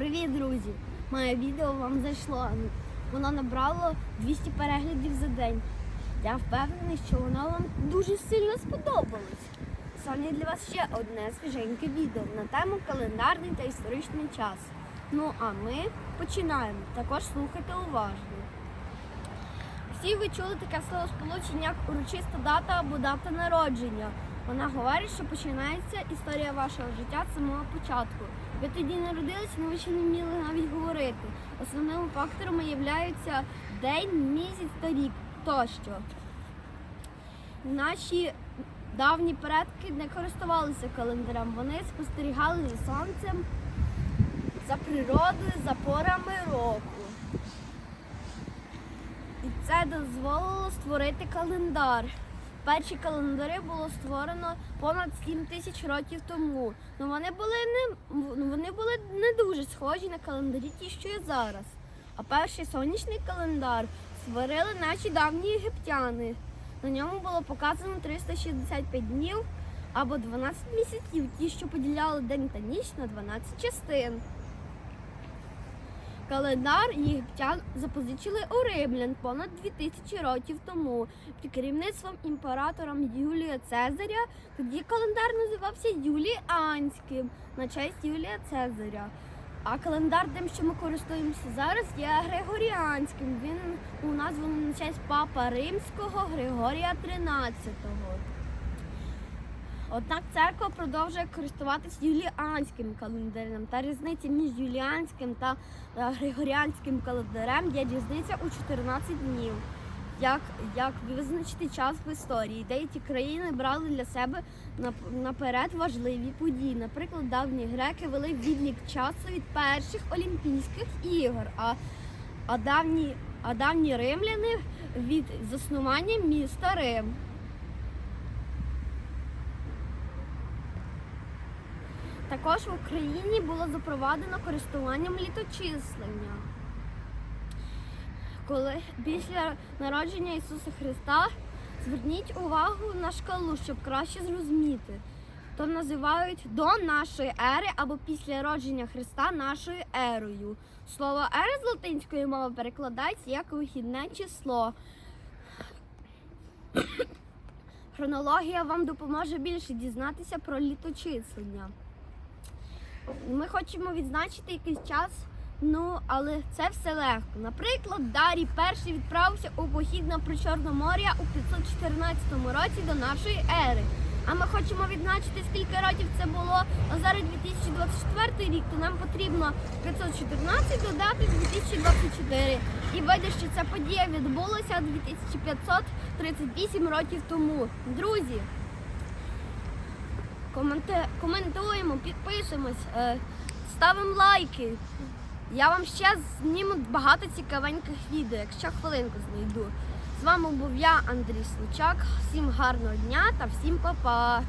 Привіт, друзі! Моє відео вам зайшло. Воно набрало 200 переглядів за день. Я впевнений, що воно вам дуже сильно сподобалось. Сьогодні для вас ще одне свіженьке відео на тему календарний та історичний час. Ну а ми починаємо. Також слухайте уважно. Всі ви чули таке словосполучення, як урочиста дата або дата народження. Вона говорить, що починається історія вашого життя з самого початку. Ви тоді народилися, але ви ще не вміли навіть говорити. Основними факторами являються день, місяць та рік тощо. Наші давні предки не користувалися календарем, вони спостерігали за сонцем, за природою, за порами року. І це дозволило створити календар. Перші календари було створено понад 7 тисяч років тому. Ну вони були не ну, вони були не дуже схожі на календарі, ті, що є зараз. А перший сонячний календар створили наші давні єгиптяни. На ньому було показано 365 днів або 12 місяців, ті, що поділяли день та ніч на 12 частин. Календар єгиптян запозичили у римлян понад 2000 років тому під керівництвом імператора Юлія Цезаря. Тоді календар називався Юліанським на честь Юлія Цезаря. А календар, тим, що ми користуємося зараз, є Григоріанським. Він у названий на честь папа римського Григорія XIII. Однак церква продовжує користуватись юліанським календарем. Та різниця між юліанським та е, григоріанським календарем є різниця у 14 днів. Як, як визначити час в історії? Деякі країни брали для себе наперед важливі події. Наприклад, давні греки вели відлік часу від перших Олімпійських ігор, а, а, давні, а давні римляни від заснування міста Рим. Також в Україні було запровадено користуванням літочислення. Коли після народження Ісуса Христа зверніть увагу на шкалу, щоб краще зрозуміти. То називають до нашої ери або після родження Христа нашою ерою. Слово ера з латинської мови перекладається як вихідне число. Хронологія вам допоможе більше дізнатися про літочислення. Ми хочемо відзначити якийсь час, ну але це все легко. Наприклад, Дарій перший відправився у похід на Причорномор'я у 514 році до нашої ери. А ми хочемо відзначити, скільки років це було а зараз 2024 рік, то нам потрібно 514 додати 2024. І вийде, що ця подія відбулася 2538 років тому. Друзі, коментуємо, підписуємось, е, ставимо лайки. Я вам ще зніму багато цікавеньких відео, якщо хвилинку знайду. З вами був я, Андрій Случак. Всім гарного дня та всім па-па!